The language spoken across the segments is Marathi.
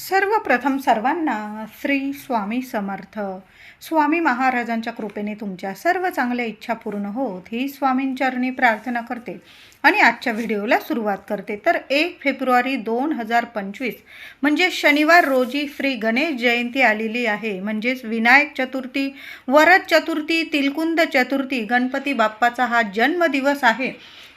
सर्वप्रथम सर्वांना श्री स्वामी समर्थ. स्वामी महाराजांच्या कृपेने तुमच्या सर्व चांगल्या इच्छा पूर्ण होत. ही स्वामींचरणी प्रार्थना करते आणि आजच्या व्हिडिओला सुरुवात करते. तर एक फेब्रुवारी दोन हजार पंचवीस म्हणजे शनिवार रोजी श्री गणेश जयंती आलेली आहे. म्हणजेच विनायक चतुर्थी वरद चतुर्थी तिलकुंद चतुर्थी गणपती बाप्पाचा हा जन्मदिवस आहे.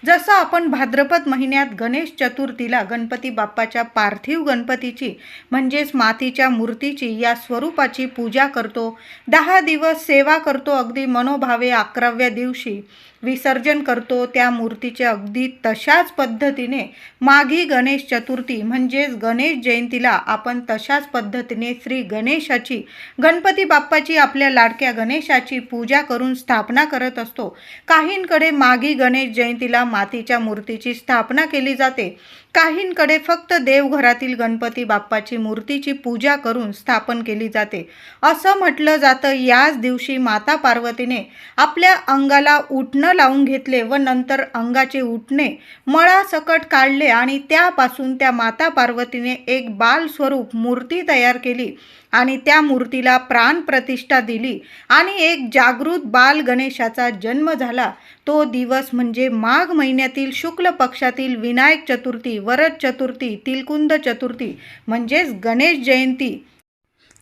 जसं आपण भाद्रपद महिन्यात गणेश चतुर्थीला गणपती बाप्पाच्या पार्थिव गणपतीची म्हणजेच मातीच्या मूर्तीची या स्वरूपाची पूजा करतो. दहा दिवस सेवा करतो अगदी मनोभावे अकराव्या दिवशी. विसर्जन करतो त्या मूर्तीचे अगदी तशाच पद्धतीने माघी गणेश चतुर्थी म्हणजेच गणेश जयंतीला आपण तशाच पद्धतीने श्री गणेशाची गणपती बाप्पाची आपल्या लाडक्या गणेशाची पूजा करून स्थापना करत असतो. काहींकडे माघी गणेश जयंतीला मातीच्या मूर्तीची स्थापना केली जाते. काहींकडे फक्त देवघरातील गणपती बाप्पाची मूर्तीची पूजा करून स्थापन केली जाते. असं म्हटलं जातं याच दिवशी माता पार्वतीने आपल्या अंगाला उठणं लावून घेतले व नंतर अंगाचे उठणे मळासकट काढले आणि त्यापासून त्या माता पार्वतीने एक बाल स्वरूप मूर्ती तयार केली. आणि त्या मूर्तीला प्राण प्रतिष्ठा दिली आणि एक जागृत बाल गणेशाचा जन्म झाला. तो दिवस म्हणजे माघ महिन्यातील शुक्ल पक्षातील विनायक चतुर्थी वरद चतुर्थी तिलकुंद चतुर्थी म्हणजेच गणेश जयंती.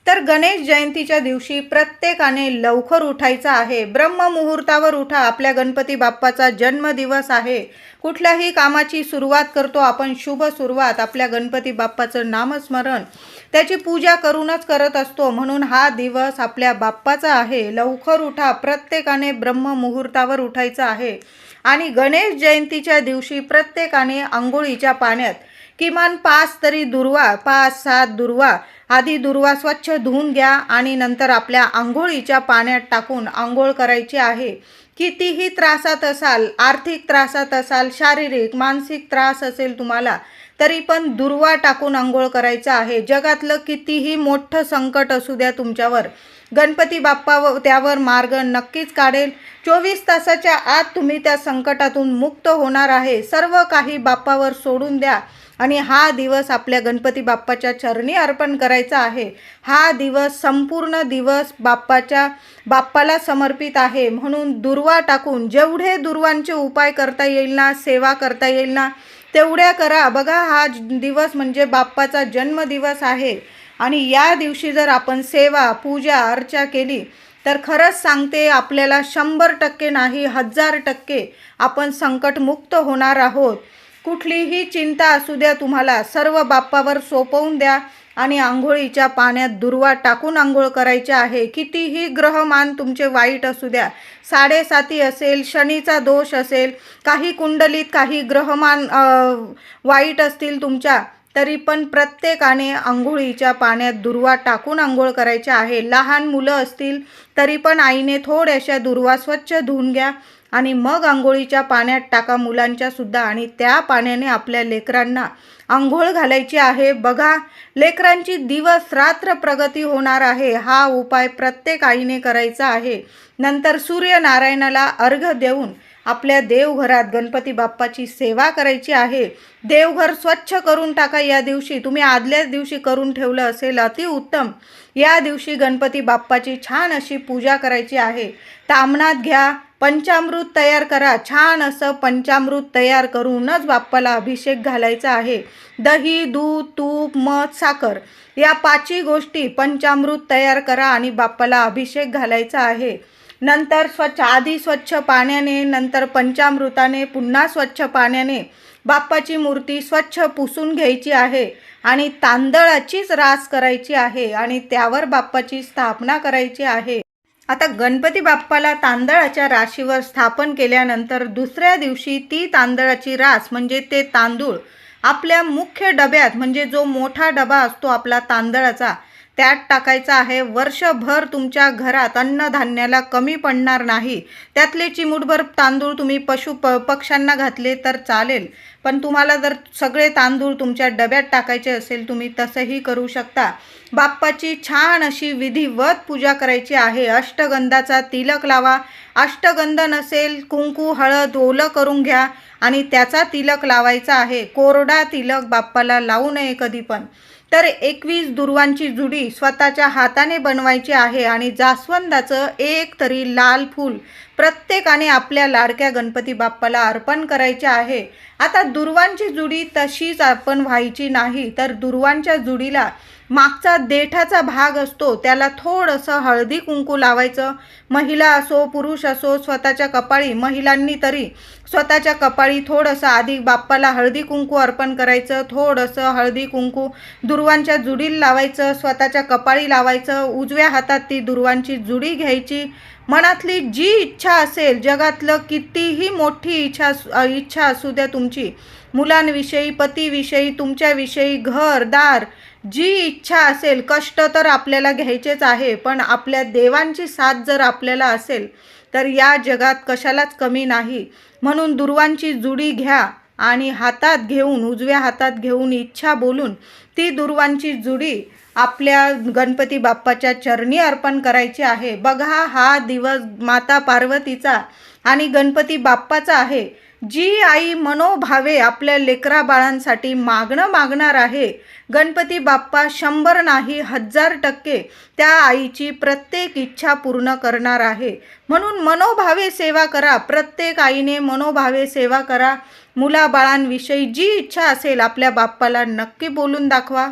तर गणेश जयंतीच्या दिवशी प्रत्येकाने लवकर उठायचं आहे. ब्रह्ममुहूर्तावर उठा. आपल्या गणपती बाप्पाचा जन्मदिवस आहे. कुठल्याही कामाची सुरुवात करतो आपण शुभ सुरुवात. आपल्या गणपती बाप्पाचं नामस्मरण. त्याची पूजा करूनच करत असतो. म्हणून हा दिवस आपल्या बाप्पाचा आहे. लवकर उठा. प्रत्येकाने ब्रह्म मुहूर्तावर उठायचं आहे. आणि गणेश जयंतीच्या दिवशी प्रत्येकाने आंघोळीच्या पाण्यात किमान पाच तरी दुर्वा पाच सात दुर्वा आधी दुर्वा स्वच्छ धुवून घ्या आणि नंतर आपल्या आंघोळीच्या पाण्यात टाकून आंघोळ करायची आहे. कितीही त्रासात असाल आर्थिक त्रासात असाल शारीरिक मानसिक त्रास असेल तुम्हाला तरी पण दुर्वा टाकून आंघोळ करायचं आहे. जगातलं कितीही मोठं संकट असू द्या तुमच्यावर. गणपती बाप्पा व त्यावर मार्ग नक्कीच काढेल. चोवीस तासाच्या आत तुम्ही त्या संकटातून मुक्त होणार आहे. सर्व काही बाप्पावर सोडून द्या आणि हा दिवस आपल्या गणपती बाप्पाच्या चरणी अर्पण करायचा आहे. हा दिवस संपूर्ण दिवस बाप्पाच्या बाप्पाला समर्पित आहे. म्हणून दुर्वा टाकून जेवढे दुर्वांचे उपाय करता येईल ना सेवा करता येईल ना तेवढ्या करा. बघा हा ज- दिवस म्हणजे बाप्पाचा जन्मदिवस आहे. आणि या दिवशी जर आपण सेवा पूजा अर्चा केली तर खरंच सांगते आपल्याला शंभर टक्के नाही हजार टक्के आपण संकटमुक्त होणार आहोत. कुठलीही चिंता असू द्या तुम्हाला सर्व बाप्पावर सोपवून द्या. आणि आंघोळीच्या पाण्यात दुर्वा टाकून आंघोळ करायचे आहे. कितीही ग्रहमान तुमचे वाईट असू द्या. साडेसाती असेल शनीचा दोष असेल काही कुंडलीत काही ग्रहमान वाईट असतील तुमच्या तरी पण प्रत्येकाने आंघोळीच्या पाण्यात दुर्वा टाकून आंघोळ करायचे आहे. लहान मुलं असतील तरी पण आईने थोड्याशा दुर्वा स्वच्छ धुवून घ्या. आणि मग आंघोळीच्या पाण्यात टाका मुलांच्या सुद्धा आणि त्या पाण्याने आपल्या लेकरांना आंघोळ घालायची आहे. बघा लेकरांची दिवस रात्र प्रगती होणार आहे. हा उपाय प्रत्येक आईने करायचा आहे. नंतर सूर्यनारायणाला अर्घ देऊन आपल्या देवघरात गणपती बाप्पाची सेवा करायची आहे. देवघर स्वच्छ करून टाका या दिवशी. तुम्ही आदल्याच दिवशी करून ठेवलं असेल अतिउत्तम या दिवशी गणपती बाप्पाची छान अशी पूजा करायची आहे. तामणात घ्या. पंचामृत तयार करा. छान असं पंचामृत तयार करूनच बाप्पाला अभिषेक घालायचा आहे. दही दूध तूप मध साखर या पाचही गोष्टी पंचामृत तयार करा आणि बाप्पाला अभिषेक घालायचा आहे. नंतर स्वच्छ आधी स्वच्छ पाण्याने नंतर पंचामृताने पुन्हा स्वच्छ पाण्याने बाप्पाची मूर्ती स्वच्छ पुसून घ्यायची आहे आणि तांदळाचीच रास करायची आहे आणि त्यावर बाप्पाची स्थापना करायची आहे. आता गणपती बाप्पाला तांदळाच्या राशीवर स्थापन केल्यानंतर दुसऱ्या दिवशी ती तांदळाची रास म्हणजे ते तांदूळ आपल्या मुख्य डब्यात म्हणजे जो मोठा डबा असतो आपला तांदळाचा त्यात टाकायचा आहे वर्षभर तुमच्या घरात अन्नधान्याला कमी पडणार नाही. त्यातले चिमूटभर तांदूळ तुम्ही पशु प पक्ष्यांना घातले तर चालेल. पण तुम्हाला जर सगळे तांदूळ तुमच्या डब्यात टाकायचे असेल तुम्ही तसंही करू शकता. बाप्पाची छान अशी विधिवत पूजा करायची आहे. अष्टगंधाचा तिलक लावा. अष्टगंध नसेल कुंकू हळद ओलं करून घ्या आणि त्याचा तिलक लावायचा आहे. कोरडा तिलक बाप्पाला लावू नये कधी पण तर एकवीस दुर्वांची जुडी स्वतःच्या हाताने बनवायची आहे आणि जास्वंदाचं एक तरी लाल फूल प्रत्येकाने आपल्या लाडक्या गणपती बाप्पाला अर्पण करायचे आहे. आता दुर्वांची जुडी तशीच अर्पण व्हायची नाही तर दुर्वांच्या जुडीला मागचा देठाचा भाग असतो त्याला थोडंसं हळदी कुंकू लावायचं. महिला असो पुरुष असो स्वतःच्या कपाळी महिलांनी तरी स्वतःच्या कपाळी थोडंसं आधी बाप्पाला हळदी कुंकू अर्पण करायचं थोडंसं हळदी कुंकू दुर्वांच्या जुडीला लावायचं स्वतःच्या कपाळी लावायचं उजव्या हातात ती दुर्वांची जुडी घ्यायची. मनातली जी इच्छा असेल जगातलं कितीही मोठी इच्छा असू- इच्छा असू द्या तुमची मुलांविषयी पतीविषयी तुमच्याविषयी घर दार जी इच्छा असेल कष्ट तर आपल्याला घ्यायचेच आहे पण आपल्या देवांची साथ जर आपल्याला असेल तर या जगात कशालाच कमी नाही. म्हणून दुर्वांची जुडी घ्या आणि हातात घेऊन उजव्या हातात घेऊन इच्छा बोलून ती दुर्वांची जुडी आपल्या गणपती बाप्पाच्या चरणी अर्पण करायची आहे. बघा हा दिवस माता पार्वतीचा आणि गणपती बाप्पाचा आहे. जी आई मनोभावे आपल्या लेकरा बाळांसाठी मागणं मागणार आहे. गणपती बाप्पा शंभर नाही हजार टक्के त्या आईची प्रत्येक इच्छा पूर्ण करणार आहे. म्हणून मनोभावे सेवा करा. प्रत्येक आईने मनोभावे सेवा करा. मुलाबाळांविषयी जी इच्छा असेल आपल्या बाप्पाला नक्की बोलून दाखवा.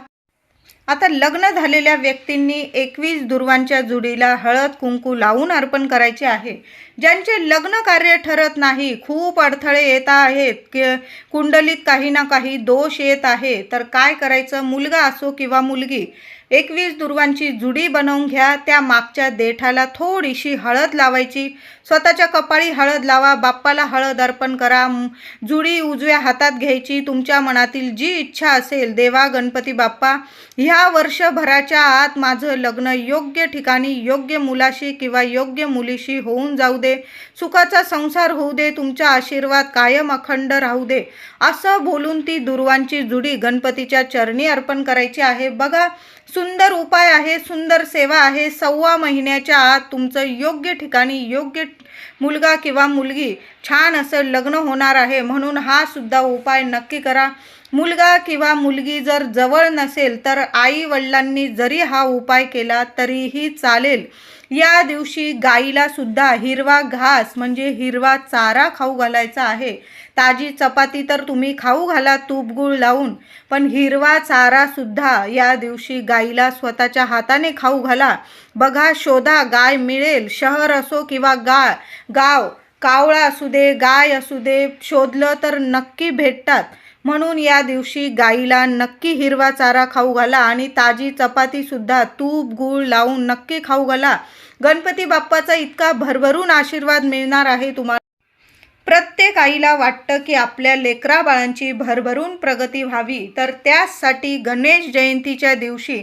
आता लग्न झालेल्या व्यक्तींनी एकवीस दुर्वांच्या जुडीला हळद कुंकू लावून अर्पण करायचे आहे. ज्यांचे लग्न कार्य ठरत नाही खूप अडथळे येत आहेत. कि कुंडलीत काही ना काही दोष येत आहे. तर काय करायचं? मुलगा असो किंवा मुलगी? एकवीस दुर्वांची जुडी बनवून घ्या. त्या मागच्या देठाला थोडीशी हळद लावायची. स्वतःच्या कपाळी हळद लावा. बाप्पाला हळद अर्पण करा. जुडी उजव्या हातात घ्यायची. तुमच्या मनातील जी इच्छा असेल देवा गणपती बाप्पा ह्या वर्षभराच्या आत माझं लग्न योग्य ठिकाणी योग्य मुलाशी किंवा योग्य मुलीशी होऊन जाऊ दे. सुखाचा संसार होऊ दे. तुमचा आशीर्वाद कायम अखंड राहू दे. असं बोलून ती दुर्वांची जुडी गणपतीच्या चरणी अर्पण करायची आहे. बघा सुंदर उपाय आहे सुंदर सेवा आहे. सव्वा महिन्याच्या आत तुमचं योग्य ठिकाणी योग्य मुलगा किंवा मुलगी छान असं लग्न होणार आहे. म्हणून हा सुद्धा उपाय नक्की करा. मुलगा किंवा मुलगी जर जवळ नसेल तर आई वडिलांनी जरी हा उपाय केला तरीही चालेल. या दिवशी गाईला सुद्धा हिरवा घास म्हणजे हिरवा चारा खाऊ घालायचा आहे. ताजी चपाती तर तुम्ही खाऊ घाला तूपगुळ लावून पण हिरवा चारासुद्धा या दिवशी गाईला स्वतःच्या हाताने खाऊ घाला. बघा शोधा गाय मिळेल शहर असो किंवा गा गाव कावळा असू दे गाय असू दे शोधलं तर नक्की भेटतात. म्हणून या दिवशी गाईला नक्की हिरवा चारा खाऊ घाला आणि ताजी चपातीसुद्धा तूप गूळ लावून नक्की खाऊ घाला. गणपती बाप्पाचा इतका भरभरून आशीर्वाद मिळणार आहे तुम्हाला प्रत्येक आईला वाटतं की आपल्या लेकरा बाळांची भरभरून प्रगती व्हावी. तर त्यासाठी गणेश जयंतीच्या दिवशी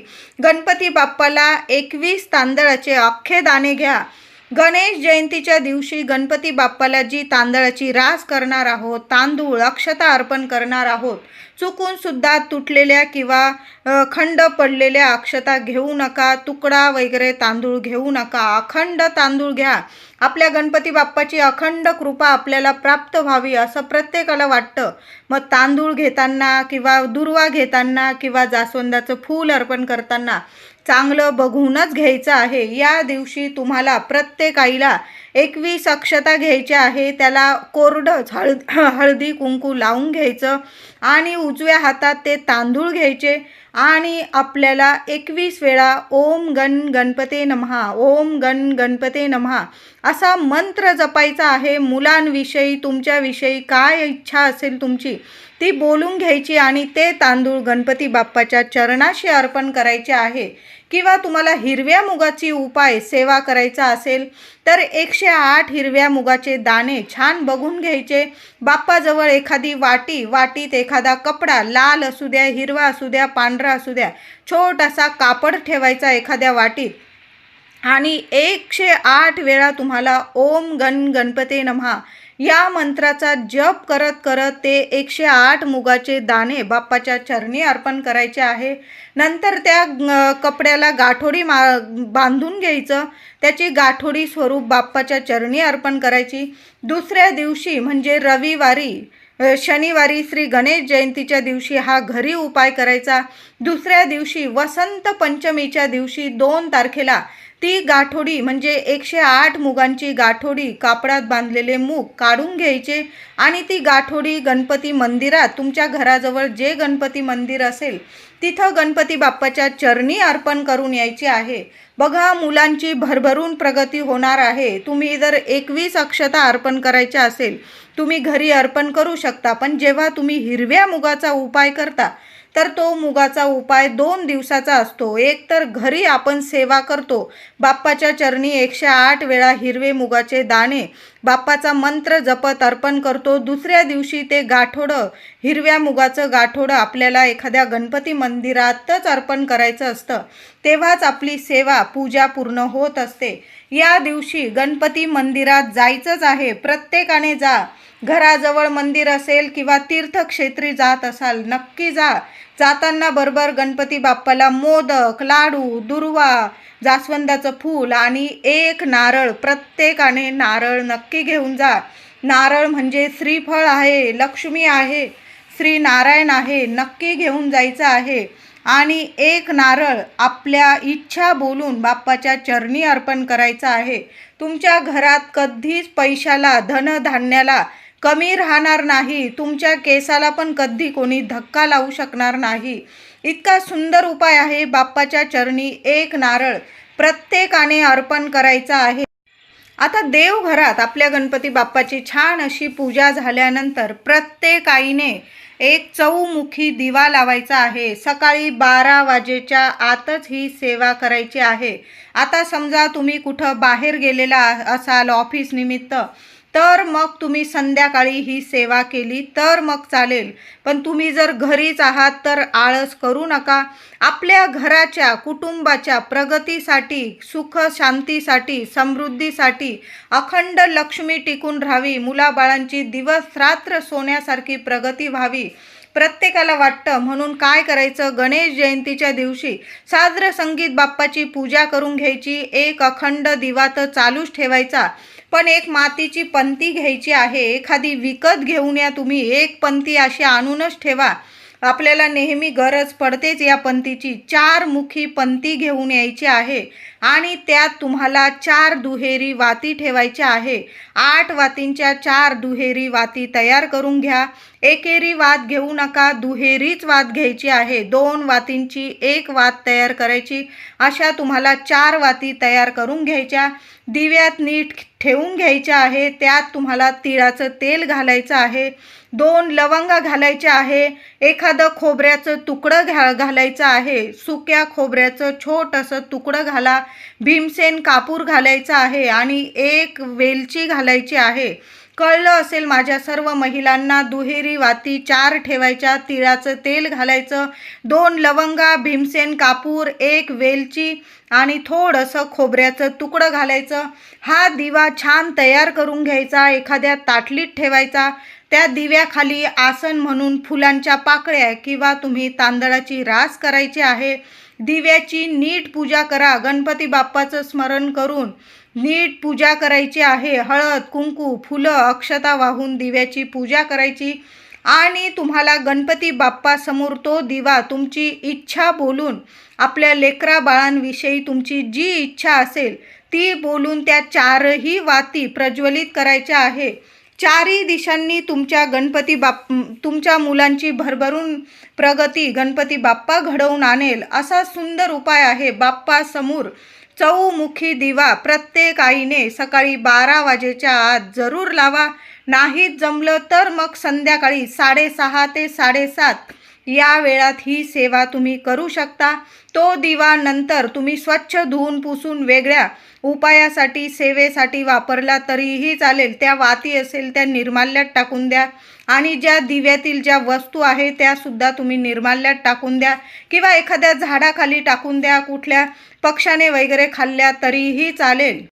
गणपती बाप्पाला एकवीस तांदळाचे अख्खे दाणे घ्या. गणेश जयंतीच्या दिवशी गणपती बाप्पाला जी तांदळाची रास करणार आहोत तांदूळ अक्षता अर्पण करणार आहोत. चुकून सुद्धा तुटलेल्या किंवा खंड पडलेल्या अक्षता घेऊ नका तुकडा वगैरे तांदूळ घेऊ नका. अखंड तांदूळ घ्या. आपल्या गणपती बाप्पाची अखंड कृपा आपल्याला प्राप्त व्हावी असं प्रत्येकाला वाटतं. मग तांदूळ घेताना किंवा दुर्वा घेताना किंवा जास्वंदाचं फूल अर्पण करताना चांगलं बघूनच घ्यायचं आहे. या दिवशी तुम्हाला प्रत्येक आईला एकवीस अक्षता घ्यायच्या आहे त्याला कोरडंच हळद हळदी कुंकू लावून घ्यायचं आणि उजव्या हातात ते तांदूळ घ्यायचे आणि आपल्याला एकवीस वेळा ओम गण गणपते नमहा ओम गण गणपते नमहा असा मंत्र जपायचा आहे. मुलांविषयी तुमच्याविषयी काय इच्छा असेल तुमची ती बोलून घ्यायची आणि ते तांदूळ गणपती बाप्पाच्या चरणाशी अर्पण करायचे आहे. किंवा तुम्हाला हिरव्या मुगाची उपाय सेवा करायचा असेल तर एकशे आठ हिरव्या मुगाचे दाणे छान बघून घ्यायचे. बाप्पाजवळ एखादी वाटी वाटीत एखादा कपडा लाल असू द्या हिरवा असू द्या पांढरा असू द्या छोटासा कापड ठेवायचा एखाद्या वाटीत. आणि एकशे आठ वेळा तुम्हाला ओम गण गणपते नमहा. या मंत्राचा जप करत करत ते एकशे आठ मुगाचे दाणे बाप्पाच्या चरणी अर्पण करायचे आहे. नंतर त्या कपड्याला गाठोडी मा बांधून घ्यायचं. त्याची गाठोडी स्वरूप बाप्पाच्या चरणी अर्पण करायची. दुसऱ्या दिवशी म्हणजे रविवारी शनिवारी श्री गणेश जयंतीच्या दिवशी हा घरी उपाय करायचा. दुसऱ्या दिवशी वसंत पंचमीच्या दिवशी दोन तारखेला ती गाठोडी म्हणजे एकशे आठ मुगांची गाठोडी कापडात बांधलेले मूग काढून घ्यायचे आणि ती गाठोडी गणपती मंदिरात तुमच्या घराजवळ जे गणपती मंदिर असेल तिथं गणपती बाप्पाच्या चरणी अर्पण करून यायची आहे. बघा मुलांची भरभरून प्रगती होणार आहे. तुम्ही जर एकवीस अक्षता अर्पण करायच्या असेल तुम्ही घरी अर्पण करू शकता पण जेव्हा तुम्ही हिरव्या मुगाचा उपाय करता तर तो मुगाचा उपाय दोन दिवसाचा असतो. एक तर घरी आपण सेवा करतो. बाप्पाच्या चरणी एकशे आठ वेळा हिरवे मुगाचे दाणे. बाप्पाचा मंत्र जपत अर्पण करतो. दुसऱ्या दिवशी ते गाठोडं हिरव्या मुगाचं गाठोडं आपल्याला एखाद्या गणपती मंदिरातच अर्पण करायचं असतं. तेव्हाच आपली सेवा पूजा पूर्ण होत असते. या दिवशी गणपती मंदिरात जायचंच आहे. प्रत्येकाने जा. घराजवळ मंदिर असेल किंवा तीर्थक्षेत्री जात असाल नक्की जा. जाताना बरोबर गणपती बाप्पाला मोदक लाडू दुर्वा जास्वंदाचं फूल आणि एक नारळ प्रत्येकाने नारळ नक्की घेऊन जा. नारळ म्हणजे श्रीफळ आहे लक्ष्मी आहे श्री नारायण आहे नक्की घेऊन जायचं आहे. आणि एक नारळ आपल्या इच्छा बोलून बाप्पाच्या चरणी अर्पण करायचं आहे. तुमच्या घरात कधीच पैशाला धनधान्याला कमी राहणार नाही. तुमच्या केसाला पण कधी कोणी धक्का लावू शकणार नाही. इतका सुंदर उपाय आहे बाप्पाच्या चरणी एक नारळ प्रत्येकाने अर्पण करायचा आहे. आता देवघरात आपल्या गणपती बाप्पाची छान अशी पूजा झाल्यानंतर प्रत्येक आईने एक चौमुखी दिवा लावायचा आहे. सकाळी बारा वाजेच्या आतच ही सेवा करायची आहे. आता समजा तुम्ही कुठं बाहेर गेलेला असाल ऑफिस निमित्त तर मग तुम्ही संध्याकाळी ही सेवा केली तर मग चालेल. पण तुम्ही जर घरीच आहात तर आळस करू नका. आपल्या घराच्या कुटुंबाच्या प्रगतीसाठी सुख शांतीसाठी समृद्धीसाठी अखंड लक्ष्मी टिकून राहावी. मुलाबाळांची दिवस रात्र सोन्यासारखी प्रगती व्हावी. प्रत्येकाला वाटतं म्हणून काय करायचं? गणेश जयंतीच्या दिवशी साद्र संगीत बाप्पाची पूजा करून घ्यायची. एक अखंड दिवा तर चालूच ठेवायचा. पण एक मातीची पंती घ्यायची आहे. एखादी विकत घेऊन या तुम्ही. एक पंती अशी आणूनच ठेवा. आपल्याला नेहमी गरज पडतेच या पंतीची. चार मुखी पंती घेऊन यायची आहे. आणि त्यात तुम्हाला चार दुहेरी वाती ठेवायच्या आहे. आठ वातींच्या चार दुहेरी वाती तयार करून घ्या. एकेरी वात घेऊ नका दुहेरीच वात घ्यायची आहे. दोन वातींची एक वात तयार करायची. अशा तुम्हाला चार वाती तयार करून घ्यायच्या. दिव्यात नीट ठेवून घ्यायच्या आहे. त्यात तुम्हाला तिळाचं तेल घालायचं आहे. दोन लवंगा घालायच्या आहे. एखादं खोबऱ्याचं तुकडं घा घालायचं आहे. सुक्या खोबऱ्याचं छोटंसं तुकडं घाला. भीमसेन कापूर घालायचा आहे आणि एक वेलची घालायची आहे. कळलं असेल माझ्या सर्व महिलांना दुहेरी वाती चार ठेवायच्या तिळाचं तेल घालायचं दोन लवंगा भीमसेन कापूर एक वेलची आणि थोडंसं खोबऱ्याचं तुकडं घालायचं. हा दिवा छान तयार करून घ्यायचा एखाद्या ताटलीत ठेवायचा. त्या दिव्याखाली आसन म्हणून फुलांच्या पाकळ्या किंवा तुम्ही तांदळाची रास करायची आहे. दिव्याची नीट पूजा करा. गणपती बाप्पाचं स्मरण करून नीट पूजा करायची आहे. हळद कुंकू फुलं अक्षता वाहून दिव्याची पूजा करायची. आणि तुम्हाला गणपती बाप्पासमोर तो दिवा तुमची इच्छा बोलून आपल्या लेकरा बाळांविषयी तुमची जी इच्छा असेल ती बोलून त्या चारही वाती प्रज्वलित करायच्या आहे. चारही दिशांनी तुमच्या गणपती बाप तुमच्या मुलांची भरभरून प्रगती गणपती बाप्पा घडवून आणेल असा सुंदर उपाय आहे बाप्पा समोर चौमुखी दिवा. प्रत्येक आईने सकाळी बारा वाजेच्या आत जरूर लावा. नाही जमलं तर मग संध्याकाळी साडेसहा ते साडेसात या वेळात ही सेवा तुम्ही करू शकता. तो दिवा नंतर तुम्ही स्वच्छ धुवून पुसून वेगळ्या उपायासाठी सेवेसाठी वापरला तरीही चालेल. त्या वाती असेल त्या निर्माल्यात टाकून द्या. आणि ज्या दिव्यातील ज्या वस्तू आहे त्यासुद्धा तुम्ही निर्माल्यात टाकून द्या. किंवा एखाद्या झाडाखाली टाकून द्या कुठल्या पक्षाने वगैरे खाल्ल्या तरीही चालेल.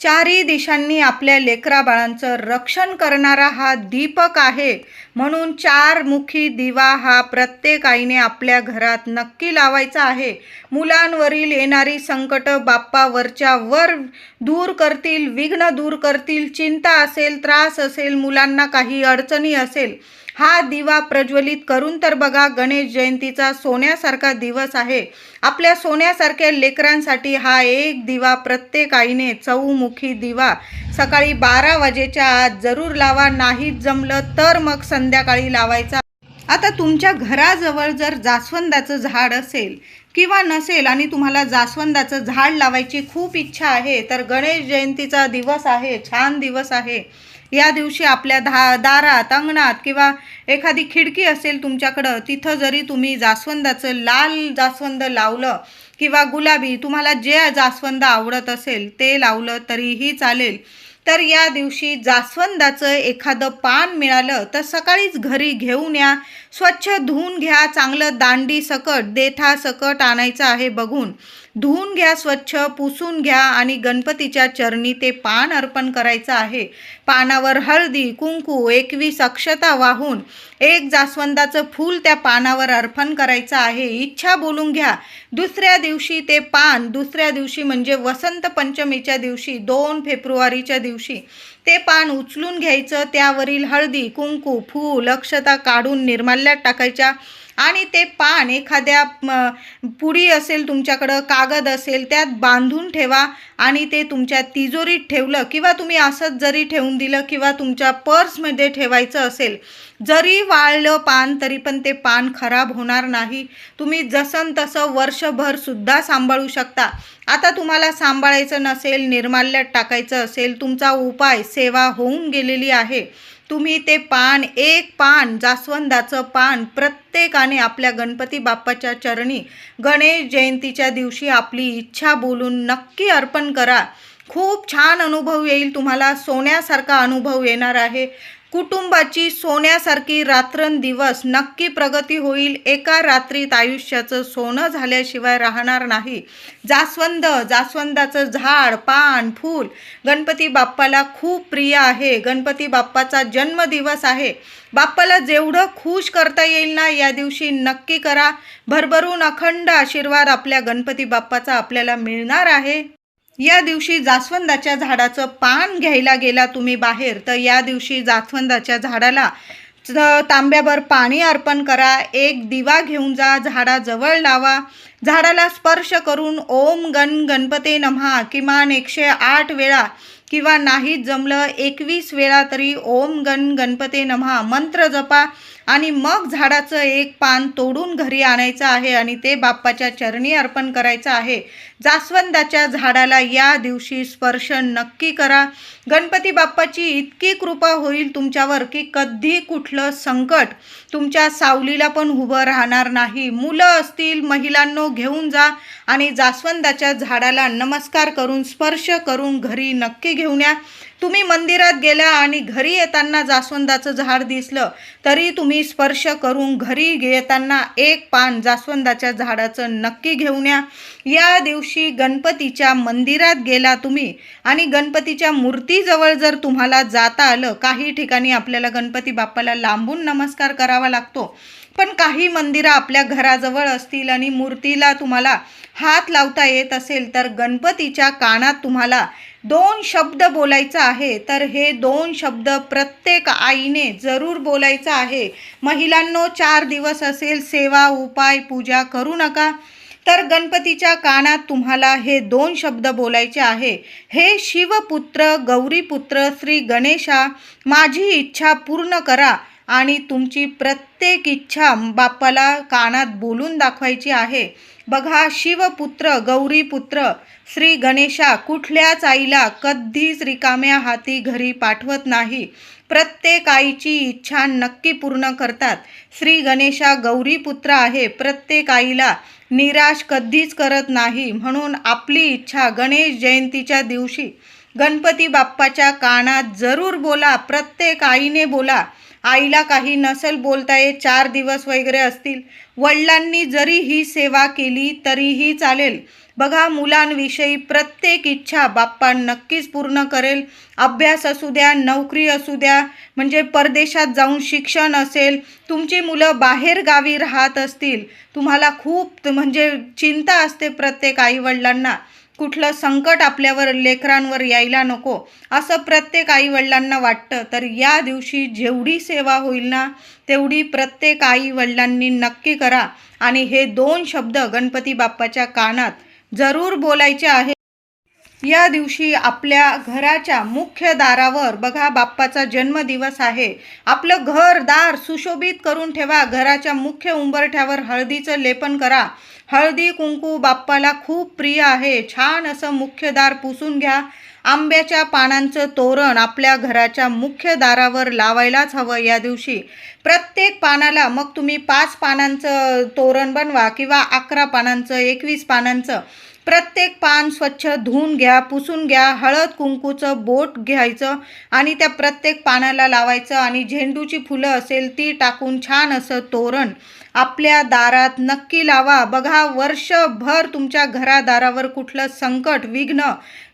चारही दिशांनी आपल्या लेकरा बाळांचं रक्षण करणारा हा दीपक आहे. म्हणून चार मुखी दिवा हा प्रत्येक आईने आपल्या घरात नक्की लावायचा आहे. मुलांवरील येणारी संकट बाप्पावरच्या वर दूर करतील विघ्न दूर करतील चिंता असेल त्रास असेल मुलांना काही अडचणी असेल हा दिवा प्रज्वलित करून तर बघा गणेश जयंतीचा सोन्यासारखा दिवस आहे. आपल्या सोन्यासारख्या लेकरांसाठी हा एक दिवा प्रत्येक आईने चौमुखी दिवा. सकाळी बारा वाजेच्या आत जरूर लावा नाहीच जमलं तर मग संध्याकाळी लावायचा. आता तुमच्या घराजवळ जर जास्वंदाचं झाड असेल किंवा नसेल आणि तुम्हाला जास्वंदाचं झाड लावायची खूप इच्छा आहे तर गणेश जयंतीचा दिवस आहे छान दिवस आहे. या दिवशी आपल्या धा दारात अंगणात किंवा एखादी खिडकी असेल तुमच्याकडं तिथं जरी तुम्ही जास्वंदाचं लाल जास्वंद लावलं किंवा गुलाबी तुम्हाला जे जास्वंद आवडत असेल ते लावलं तरीही चालेल. तर या दिवशी जास्वंदाचं एखादं पान मिळालं तर सकाळीच घरी घेऊन या. स्वच्छ धुवून घ्या चांगलं दांडी सकट देठा सकट आणायचं आहे बघून. धुवून घ्या स्वच्छ पुसून घ्या आणि गणपतीच्या चरणी ते पान अर्पण करायचं आहे. पानावर हळदी कुंकू एकवीस अक्षता वाहून एक जास्वंदाचं फूल त्या पानावर अर्पण करायचं आहे. इच्छा बोलून घ्या. दुसऱ्या दिवशी ते पान दुसऱ्या दिवशी म्हणजे वसंत पंचमीच्या दिवशी दोन फेब्रुवारीच्या दिवशी ते पान उचलून घ्यायचं. त्यावरील हळदी कुंकू फूल अक्षता काढून निर्माल्यात टाकायच्या. आणि ते पान एखाद्या पुडी असेल तुमच्याकडं कागद असेल त्यात बांधून ठेवा आणि ते तुमच्या तिजोरीत ठेवलं किंवा तुम्ही असंच जरी ठेवून दिलं किंवा तुमच्या पर्समध्ये ठेवायचं असेल जरी वाळलं पान तरी पण ते पान खराब होणार नाही. तुम्ही जसं तसं वर्षभर सुद्धा सांभाळू शकता. आता तुम्हाला सांभाळायचं नसेल निर्माल्यात टाकायचं असेल तुमचा उपाय सेवा होऊन गेलेली आहे. तुम्ही ते पान एक पान जास्वंदाचं पान प्रत्येकाने आपल्या गणपती बाप्पाच्या चरणी गणेश जयंतीच्या दिवशी आपली इच्छा बोलून नक्की अर्पण करा. खूप छान अनुभव येईल तुम्हाला सोन्यासारखा अनुभव येणार आहे. कुटुंबाची सोन्यासारखी रात्रंदिवस नक्की प्रगती होईल. एका रात्रीत आयुष्याचं सोनं झाल्याशिवाय राहणार नाही. जास्वंद जास्वंदाचं झाड पान फूल. गणपती बाप्पाला खूप प्रिय आहे. गणपती बाप्पाचा जन्मदिवस आहे. बाप्पाला जेवढं खुश करता येईल ना या दिवशी नक्की करा. भरभरून अखंड आशीर्वाद आपल्या गणपती बाप्पाचा आपल्याला मिळणार आहे. या दिवशी जास्वंदाच्या झाडाचं पान घ्यायला गेला तुम्ही बाहेर तर या दिवशी जास्वंदाच्या झाडाला तांब्यावर तांब्याभर पाणी अर्पण करा एक दिवा घेऊन जा झाडाजवळ लावा. झाडाला स्पर्श करून ओम गण गणपते नमहा किमान एकशे आठ वेळा किंवा नाही जमलं एकवीस वेळा तरी ओम गण गणपते नमहा. मंत्र जपा आणि मग झाडाचं एक पान तोडून घरी आणायचं आहे आणि ते बाप्पाच्या चरणी अर्पण करायचं आहे. जास्वंदाच्या झाडाला या दिवशी स्पर्श नक्की करा. गणपती बाप्पाची इतकी कृपा होईल तुमच्यावर की कधी कुठलं संकट तुमच्या सावलीला पण उभं राहणार नाही. मुलं असतील महिलांनो घेऊन जा आणि जास्वंदाच्या झाडाला नमस्कार करून स्पर्श करून घरी नक्की घेऊन या. तुम्ही मंदिरात गेला आणि घरी येताना जास्वंदाचं झाड दिसलं तरी तुम्ही स्पर्श करून घरी येताना एक पान जास्वंदाच्या झाडाचं नक्की घेऊन या. या दिवशी गणपतीच्या मंदिरात गेला तुम्ही आणि गणपतीच्या मूर्तीजवळ जर तुम्हाला जाता आलं काही ठिकाणी आपल्याला गणपती बाप्पाला लांबून नमस्कार करावा लागतो. पण काही मंदिरं आपल्या घराजवळ असतील आणि मूर्तीला तुम्हाला हात लावता येत असेल तर गणपतीच्या कानात तुम्हाला दोन शब्द बोलायचा आहे. तर हे दोन शब्द प्रत्येक आईने जरूर बोलायचं आहे. महिलांनो चार दिवस असेल सेवा उपाय पूजा करू नका. तर गणपतीच्या कानात तुम्हाला हे दोन शब्द बोलायचे आहे. हे शिवपुत्र गौरीपुत्र श्री गणेशा माझी इच्छा पूर्ण करा. आणि तुमची प्रत्येक इच्छा बाप्पाला कानात बोलून दाखवायची आहे. बघा शिवपुत्र गौरीपुत्र श्री गणेशा कुठल्याच आईला कधीच रिकाम्या हाती घरी पाठवत नाही. प्रत्येक आईची इच्छा नक्की पूर्ण करतात. श्री गणेशा गौरीपुत्र आहे. प्रत्येक आईला निराश कधीच करत नाही. म्हणून आपली इच्छा गणेश जयंतीच्या दिवशी गणपती बाप्पाच्या कानात जरूर बोला. प्रत्येक आईने बोला. आईला काही नसल बोलता येत चार दिवस वगैरे असतील. वडिलांनी जरी ही सेवा केली तरीही चालेल. बघा मुलांविषयी प्रत्येक इच्छा बाप्पा नक्कीच पूर्ण करेल. अभ्यास असू द्या नोकरी असू द्या म्हणजे परदेशात जाऊन शिक्षण असेल तुमची मुलं बाहेर गावी राहत असतील तुम्हाला खूप म्हणजे चिंता असते प्रत्येक आईवडिलांना. कुठलं संकट आपल्यावर लेकरांवर यायला नको असं प्रत्येक आईवडिलांना वाटतं. तर या दिवशी जेवढी सेवा होईल ना तेवढी प्रत्येक आईवडिलांनी नक्की करा. आणि हे दोन शब्द गणपती बाप्पाच्या कानात जरूर बोलायचे आहे या दिवशी आपल्या घराच्या मुख्य दारावर बघा बाप्पाचा जन्मदिवस आहे आपलं घर दार सुशोभित करून ठेवा घराच्या मुख्य उंबरठ्यावर हळदीचं लेपन करा. हळदी कुंकू बाप्पाला खूप प्रिय आहे. छान असं मुख्य दार पुसून घ्या. आंब्याच्या पानांचं तोरण आपल्या घराच्या मुख्य दारावर लावायलाच हवं या दिवशी. प्रत्येक पानाला मग तुम्ही पाच पानांचं तोरण बनवा किंवा अकरा पानांचं एकवीस पानांचं. प्रत्येक पान स्वच्छ धुवून घ्या पुसून घ्या हळद कुंकूचं बोट घ्यायचं आणि त्या प्रत्येक पानाला लावायचं आणि झेंडूची फुलं असेल ती टाकून छान असं तोरण आपल्या दारात नक्की लावा. बघा वर्षभर तुमच्या घरादारावर कुठलं संकट विघ्न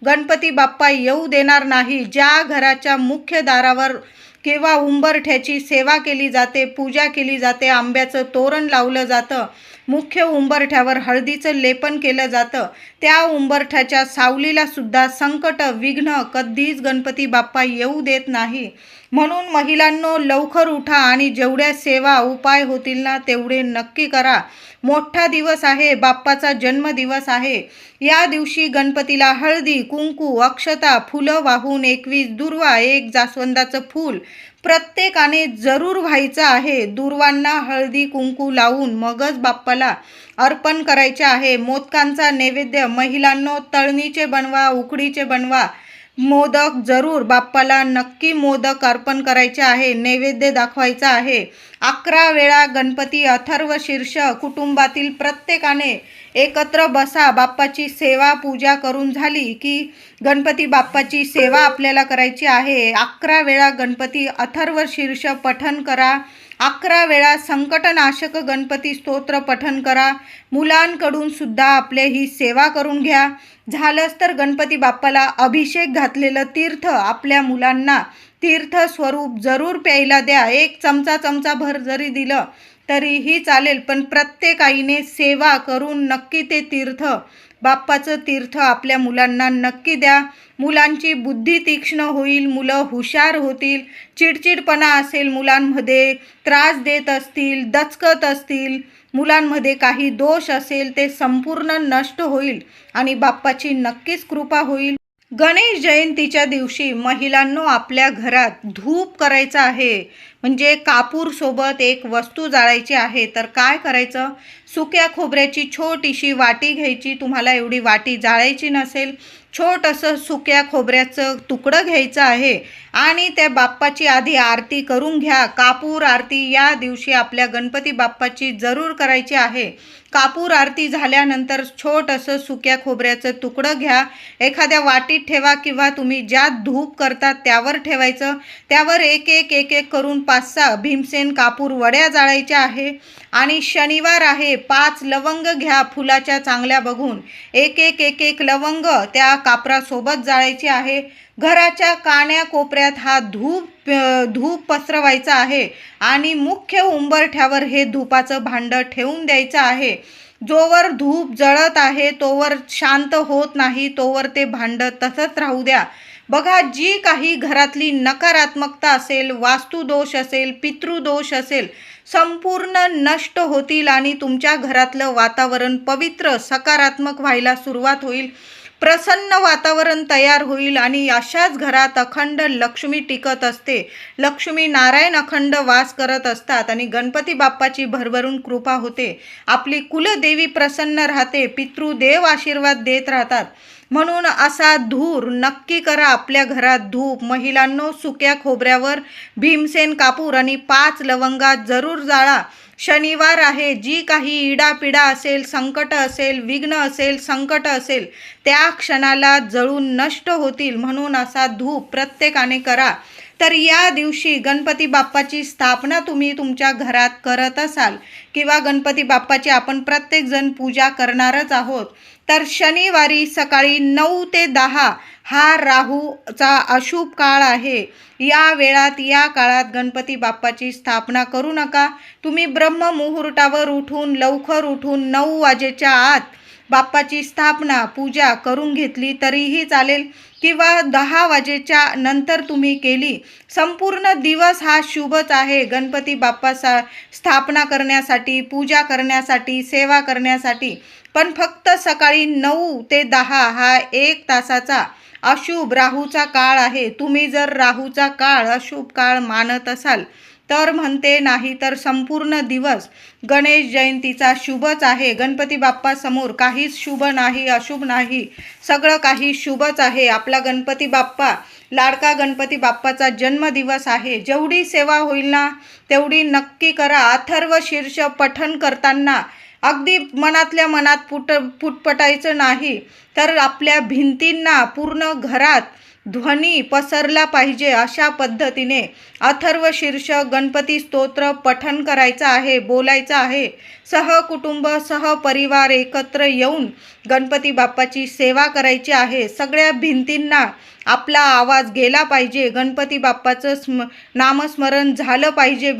गणपती बाप्पा येऊ देणार नाही. ज्या घराच्या मुख्य दारावर किंवा उंबरठ्याची सेवा केली जाते पूजा केली जाते आंब्याचं तोरण लावलं जातं मुख्य उंबरठ्यावर हळदीचं लेपन केलं जातं. त्या उंबरठ्याच्या सावलीला सुद्धा संकट विघ्न कधीच गणपती बाप्पा येऊ देत नाही. म्हणून महिलांनो लवकर उठा आणि जेवढ्या सेवा उपाय होतील ना तेवढे नक्की करा. मोठा दिवस आहे बाप्पाचा जन्मदिवस आहे. या दिवशी गणपतीला हळदी कुंकू अक्षता फुलं वाहून एकवीस दुर्वा एक जास्वंदाचं फूल प्रत्येकाने जरूर व्हायचं आहे. दुर्वांना हळदी कुंकू लावून मगच बाप्पाला अर्पण करायचे आहे. मोदकांचा नैवेद्य महिलांनो तळणीचे बनवा उकडीचे बनवा. मोदक जरूर. बाप्पाला नक्की मोदक अर्पण करायचे आहे नैवेद्य दाखवायचा आहे. अकरा वेळा गणपती अथर्व शीर्ष कुटुंबातील प्रत्येकाने एकत्र बसा. बाप्पाची सेवा पूजा करून झाली की गणपती बाप्पाची सेवा आपल्याला करायची आहे. अकरा वेळा गणपती अथर्व शीर्ष पठन करा. अकरा वेळा संकटनाशक गणपती स्तोत्र पठन करा. मुलांकडून सुद्धा आपले ही सेवा करून घ्या. झालंच तर गणपती बाप्पाला अभिषेक घातलेलं तीर्थ आपल्या मुलांना. तीर्थ स्वरूप जरूर प्यायला द्या. एक चमचा चमचा भर जरी दिलं तरीही चालेल पण प्रत्येक आईने सेवा करून नक्की ते तीर्थ बाप्पाचं तीर्थ आपल्या मुलांना नक्की द्या. मुलांची बुद्धी तीक्ष्ण होईल मुलं हुशार होतील चिडचिडपणा असेल मुलांमध्ये त्रास देत असतील दचकत असतील मुलांमध्ये काही दोष असेल ते संपूर्ण नष्ट होईल आणि बाप्पाची नक्कीच कृपा होईल. गणेश जयंतीच्या दिवशी महिलांनो आपल्या घरात धूप करायचं आहे. म्हणजे कापूर सोबत एक वस्तू जाळायची आहे. तर काय करायचं? सुक्या खोबऱ्याची छोटीशी वाटी घ्यायची. तुम्हाला एवढी वाटी जाळायची नसेल. छोटंसं सुक्या खोबऱ्याचं तुकडं घ्यायचं आहे. आणि त्या बाप्पाची आधी आरती करून घ्या. कापूर आरती या दिवशी आपल्या गणपती बाप्पाची जरूर करायची आहे. कापूर आरती झाल्यानंतर छोटंसं सुक्या खोबऱ्याचं तुकडं घ्या. एखाद्या वाटीत ठेवा किंवा तुम्ही ज्या धूप करतात त्यावर ठेवायचं. त्यावर एक एक एक एक करून पाच सहा भीमसेन कापूर वड्या जाळायच्या आहे. आणि शनिवार आहे पाच लवंग घ्या फुलाच्या चांगल्या बघून. एक एक एक एक लवंग त्या कापरासोबत जाळायची आहे. घराच्या काण्या कोपऱ्यात हा धूप धूप पसरवायचा आहे आणि मुख्य उंबरठ्यावर हे धुपाचं भांडं ठेवून द्यायचं आहे. जोवर धूप जळत आहे तोवर शांत होत नाही तोवर ते भांडं तसंच राहू द्या. बघा जी काही घरातली नकारात्मकता असेल वास्तुदोष असेल पितृदोष असेल संपूर्ण नष्ट होतील आणि तुमच्या घरातलं वातावरण पवित्र सकारात्मक व्हायला सुरुवात होईल. प्रसन्न वातावरण तयार होईल आणि अशाच घरात अखंड लक्ष्मी टिकत असते. लक्ष्मी नारायण अखंड वास करत असतात आणि गणपती बाप्पाची भरभरून कृपा होते. आपली कुलदेवी प्रसन्न राहते पितृदेव आशीर्वाद देत राहतात. म्हणून असा धूर नक्की करा आपल्या घरात धूप. महिलांनो सुक्या खोबऱ्यावर भीमसेन कापूर आणि पाच लवंगात जरूर जाळा. शनिवार आहे जी काही इडापिडा असेल संकट असेल विघ्न असेल संकट असेल त्या क्षणाला जळून नष्ट होतील म्हणून असा धूप प्रत्येकाने करा. तर या दिवशी गणपती बाप्पाची स्थापना तुम्ही तुमच्या घरात करत असाल किंवा गणपती बाप्पाची आपण प्रत्येकजण पूजा करणारच आहोत तर शनिवारी सकाळी नऊ ते दहा हा राहूचा अशुभ काळ आहे. या वेळात या काळात गणपती बाप्पाची स्थापना करू नका. तुम्ही ब्रह्ममुहूर्तावर उठून लवकर उठून नऊ वाजेच्या आत बाप्पाची स्थापना पूजा करून घेतली तरीही चालेल किंवा दहा वाजेच्या नंतर तुम्ही केली. संपूर्ण दिवस हा शुभच आहे. गणपती बाप्पा सा स्थापना करण्यासाठी पूजा करण्यासाठी सेवा करण्यासाठी पण फक्त सकाळी नऊ ते दहा हा एक तासाचा अशुभ राहूचा काळ आहे. तुम्ही जर राहूचा काळ अशुभ काळ मानत असाल तर म्हणते नाही तर संपूर्ण दिवस गणेश जयंतीचा शुभच आहे. गणपती बाप्पासमोर काहीच शुभ नाही अशुभ नाही. सगळं काही शुभच आहे. आपला गणपती बाप्पा लाडका गणपती बाप्पाचा जन्मदिवस आहे. जेवढी सेवा होईल ना तेवढी नक्की करा. अथर्व शीर्ष पठण करताना अगदी मनातल्या मनात पुट पुटपटायचं नाही. तर आपल्या भिंतींना पूर्ण घरात ध्वनी पसरला पाहिजे अशा पद्धतीने अथर्व शीर्ष गणपती स्तोत्र पठन करायचं आहे बोलायचं आहे. सहकुटुंब सहपरिवार एकत्र येऊन गणपती बाप्पाची सेवा करायची आहे. सगळ्या भिंतींना आपला आवाज गेला पाहिजे. गणपती बाप्पाचं स्म नामस्मरण झालं पाहिजे.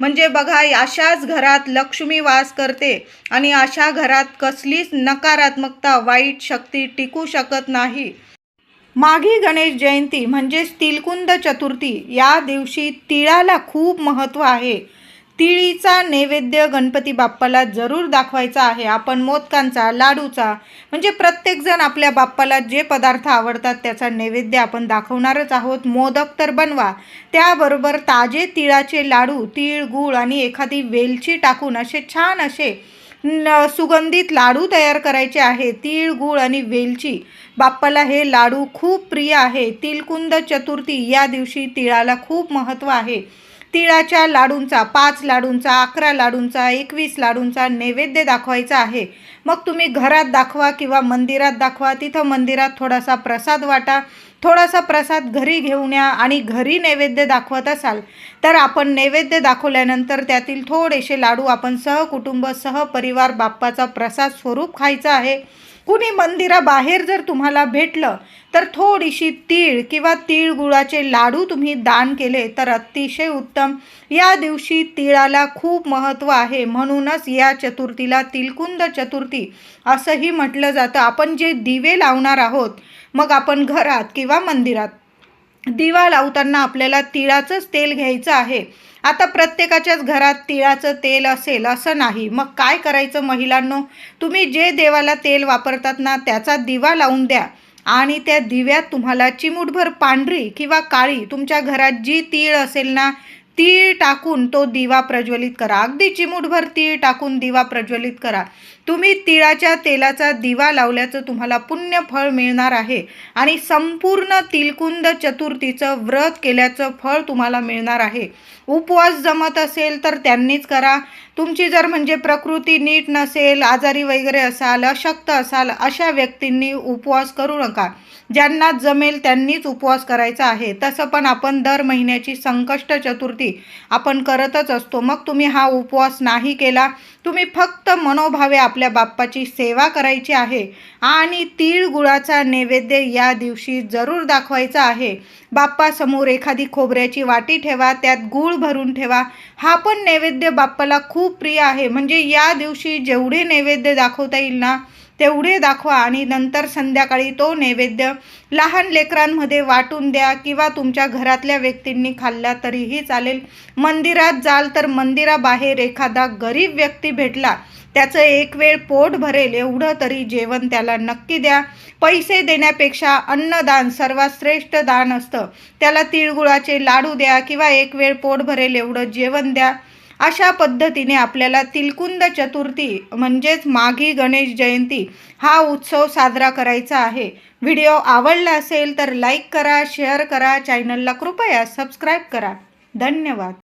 म्हणजे बघा अशाच घरात लक्ष्मी वास करते आणि अशा घरात कसलीच नकारात्मकता वाईट शक्ती टिकू शकत नाही. माघी गणेश जयंती म्हणजेच तिलकुंद चतुर्थी या दिवशी तिळाला खूप महत्त्व आहे. तिळीचा नैवेद्य गणपती बाप्पाला जरूर दाखवायचा आहे. आपण मोदकांचा लाडूचा म्हणजे प्रत्येकजण आपल्या बाप्पाला जे पदार्थ आवडतात त्याचा नैवेद्य आपण दाखवणारच आहोत. मोदक तर बनवा. त्याबरोबर ताजे तिळाचे लाडू तीळ गूळ आणि एखादी वेलची टाकून असे छान असे सुगंधित लाडू तयार करायचे आहे. तीळ गूळ आणि वेलची. बाप्पाला हे लाडू खूप प्रिय आहे. तिलकुंद चतुर्थी या दिवशी तिळाला खूप महत्त्व आहे. तिळाच्या लाडूंचा पाच लाडूंचा अकरा लाडूंचा एकवीस लाडूंचा नैवेद्य दाखवायचा आहे. मग तुम्ही घरात दाखवा किंवा मंदिरात दाखवा तिथं मंदिरात थोडासा प्रसाद वाटा थोडासा प्रसाद घरी घेऊन या आणि घरी नैवेद्य दाखवत असाल. तर आपण नैवेद्य दाखवल्यानंतर त्यातील थोडेसे लाडू आपण सहकुटुंब सहपरिवार बाप्पाचा प्रसाद स्वरूप खायचा आहे. कुणी मंदिराबाहेर जर तुम्हाला भेटलं तर थोडीशी तीळ किंवा तीळ गुळाचे लाडू तुम्ही दान केले तर अतिशय उत्तम. या दिवशी तिळाला खूप महत्त्व आहे. म्हणूनच या चतुर्थीला तिलकुंद चतुर्थी असंही म्हटलं जातं. आपण जे दिवे लावणार आहोत मग आपण घरात किंवा मंदिरात दिवा लावताना आपल्याला तिळाचंच तेल घ्यायचं आहे. आता प्रत्येकाच्याच घरात तिळाचं तेल असेल असं नाही. मग काय करायचं महिलांनो? तुम्ही जे देवाला तेल वापरतात ना त्याचा दिवा लावून द्या. आणि त्या दिव्यात तुम्हाला चिमूटभर पांढरी किंवा काळी तुमच्या घरात जी तीळ असेल ना तीळ टाकून तो दिवा प्रज्वलित करा. अगदी चिमूटभर तीळ टाकून दिवा प्रज्वलित करा. तुम्ही तिळाच्या तेलाचा दिवा लावल्याचं तुम्हाला पुण्य फळ मिळणार आहे आणि संपूर्ण तिलकुंद चतुर्थीचं व्रत केल्याचं फळ तुम्हाला मिळणार आहे. उपवास जमत असेल तर त्यांनीच करा. तुमची जर म्हणजे प्रकृती नीट नसेल आजारी वगैरे असाल अशक्त असाल अशा व्यक्तींनी उपवास करू नका. ज्यांना जमेल त्यांनीच उपवास करायचा आहे. तसं पण आपण दर महिन्याची संकष्ट चतुर्थी आपण करतच असतो. मग तुम्ही हा उपवास नाही केला तुम्ही फक्त मनोभावे आपल्या बाप्पाची सेवा करायची आहे आणि तीळ गुळाचा नैवेद्य या दिवशी जरूर दाखवायचा आहे. बाप्पासमोर एखादी खोबऱ्याची वाटी ठेवा त्यात गूळ भरून ठेवा. हा पण नैवेद्य बाप्पाला खूप प्रिय आहे. म्हणजे या दिवशी जेवढे नैवेद्य दाखवता येईल ना तेवढे दाखवा आणि नंतर संध्याकाळी तो नैवेद्य लहान लेकरांमध्ये वाटून द्या किंवा तुमच्या घरातल्या व्यक्तींनी खाल्ला तरीही चालेल. मंदिरात जाल तर मंदिराबाहेर एखादा गरीब व्यक्ती भेटला त्याचं एक वेळ पोट भरेल एवढं तरी जेवण त्याला नक्की द्या. पैसे देण्यापेक्षा अन्नदान सर्वात श्रेष्ठ दान असतं. त्याला तिळगुळाचे लाडू द्या किंवा एक वेळ पोट भरेल एवढं जेवण द्या. अशा पद्धतीने आपल्याला तिलकुंद चतुर्थी म्हणजेच माघी गणेश जयंती हा उत्सव साजरा करायचा आहे. व्हिडिओ आवडला असेल तर लाईक करा शेअर करा चॅनलला कृपया सबस्क्राईब करा. धन्यवाद.